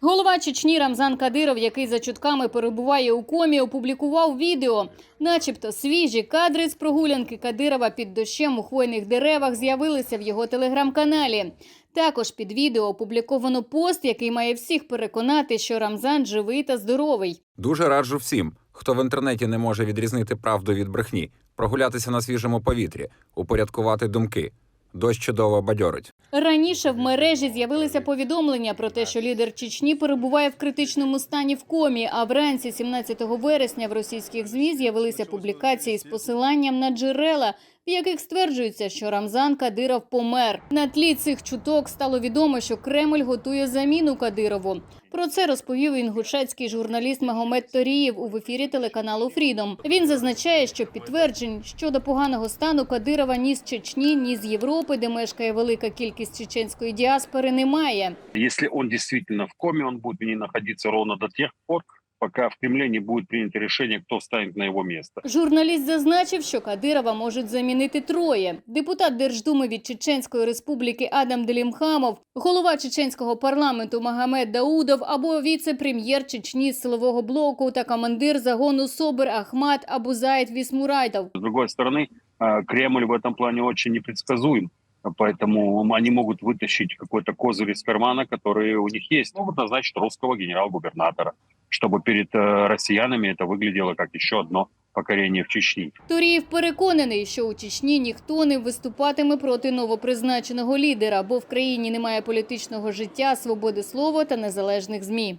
Голова Чечні Рамзан Кадиров, який за чутками перебуває у комі, опублікував відео. Начебто свіжі кадри з прогулянки Кадирова під дощем у хвойних деревах з'явилися в його телеграм-каналі. Також під відео опубліковано пост, який має всіх переконати, що Рамзан живий та здоровий. Дуже раджу всім, хто в інтернеті не може відрізнити правду від брехні, прогулятися на свіжому повітрі, упорядкувати думки. Дощ чудово бадьорить. Раніше в мережі з'явилися повідомлення про те, що лідер Чечні перебуває в критичному стані в комі. А вранці 17 вересня в російських змі з'явилися публікації з посиланням на джерела, в яких стверджується, що Рамзан Кадиров помер. На тлі цих чуток стало відомо, що Кремль готує заміну Кадирову. Про це розповів інгушецький журналіст Магомед Торієв у ефірі телеканалу Фрідом. Він зазначає, що підтверджень щодо поганого стану Кадирова ні з Чечні, ні з Європи, де мешкає велика кількість чеченської діаспори, немає. Если он действительно в коме, он будет в ней находиться ровно до тех пор, пока в Кремле не будет принято решение, кто встанет на его место. Журналіст зазначив, що Кадирова можуть замінити троє: депутат Держдуми від Чеченської республіки Адам Делімхамов, голова чеченського парламенту Магомед Даудов або віце-прем'єр Чечні з силового блоку та командир загону СОБР Ахмат Абузаєд Вісмурайтов. С другой стороны, э, Кремль в этом плане очень непредсказуем. Поэтому они могут вытащить какой-то козырь из кармана, который у них есть. Могут назначить русского генерал-губернатора, чтобы перед э, россиянами это выглядело как еще одно покорение в Чечне. Торієв переконаний, що у Чечні ніхто не виступатиме проти новопризначеного лідера, бо в країні немає політичного життя, свободи слова та незалежних змі.